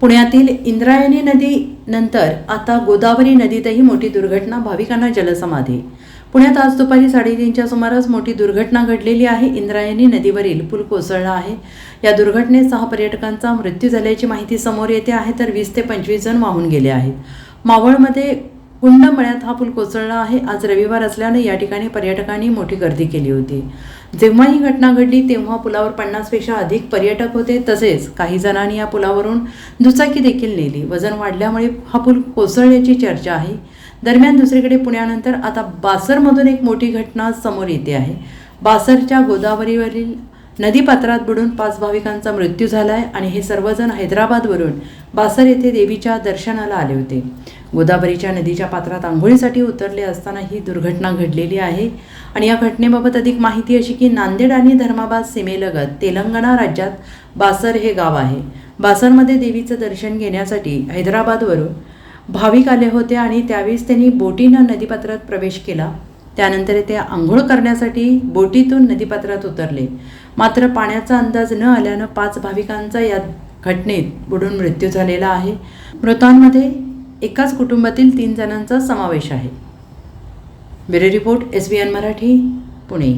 पुण्यातील इंद्रायणी नदी नंतर आता गोदावरी नदीतही मोठी दुर्घटना भाविकांना जलसमाधी. पुण्यात आज दुपारी साडेतीनच्या सुमारास मोठी दुर्घटना घडलेली आहे. इंद्रायणी नदीवरील पूल कोसळला आहे. या दुर्घटनेत सहा पर्यटकांचा मृत्यू झाल्याची माहिती समोर येते आहे तर वीस ते पंचवीस जण वाहून गेले आहेत. मावळमध्ये कुंडमळ्यात हा पूल कोसळला आहे. आज रविवार असल्याने या ठिकाणी पर्यटकांनी मोठी गर्दी केली होती. जेव्हा ही घटना घडली तेव्हा पुलावर पन्नासपेक्षा अधिक पर्यटक होते. तसेच काही जणांनी या पुलावरून दुचाकी देखील नेली. वजन वाढल्यामुळे हा पूल कोसळल्याची चर्चा आहे. दरम्यान दुसरीकडे पुण्यानंतर आता बासरमधून एक मोठी घटना समोर येते आहे. बासरच्या गोदावरीवरील नदीपात्रात बुडून पाच भाविकांचा मृत्यू झाला आहे आणि हे सर्वजण हैदराबादवरून बासर येथे देवीच्या दर्शनाला आले होते. गोदावरीच्या नदीच्या पात्रात आंघोळीसाठी उतरले असताना ही दुर्घटना घडलेली आहे. आणि या घटनेबाबत अधिक माहिती अशी की नांदेड आणि धर्माबाद सीमेलगत तेलंगणा राज्यात बासर हे गाव आहे. बासरमध्ये देवीचं दर्शन घेण्यासाठी हैदराबादवरून भाविक आले होते आणि त्यावेळेस त्यांनी बोटीनं नदीपात्रात प्रवेश केला. त्यानंतर ते आंघोळ करण्यासाठी बोटीतून नदीपात्रात उतरले. मात्र पाण्याचा अंदाज न आल्यानं पाच भाविकांचा या घटनेत बुडून मृत्यू झालेला आहे. मृतांमध्ये एकाच कुटुंबातील तीन जणांचा समावेश आहे. Bureau report S B N Marathi Pune.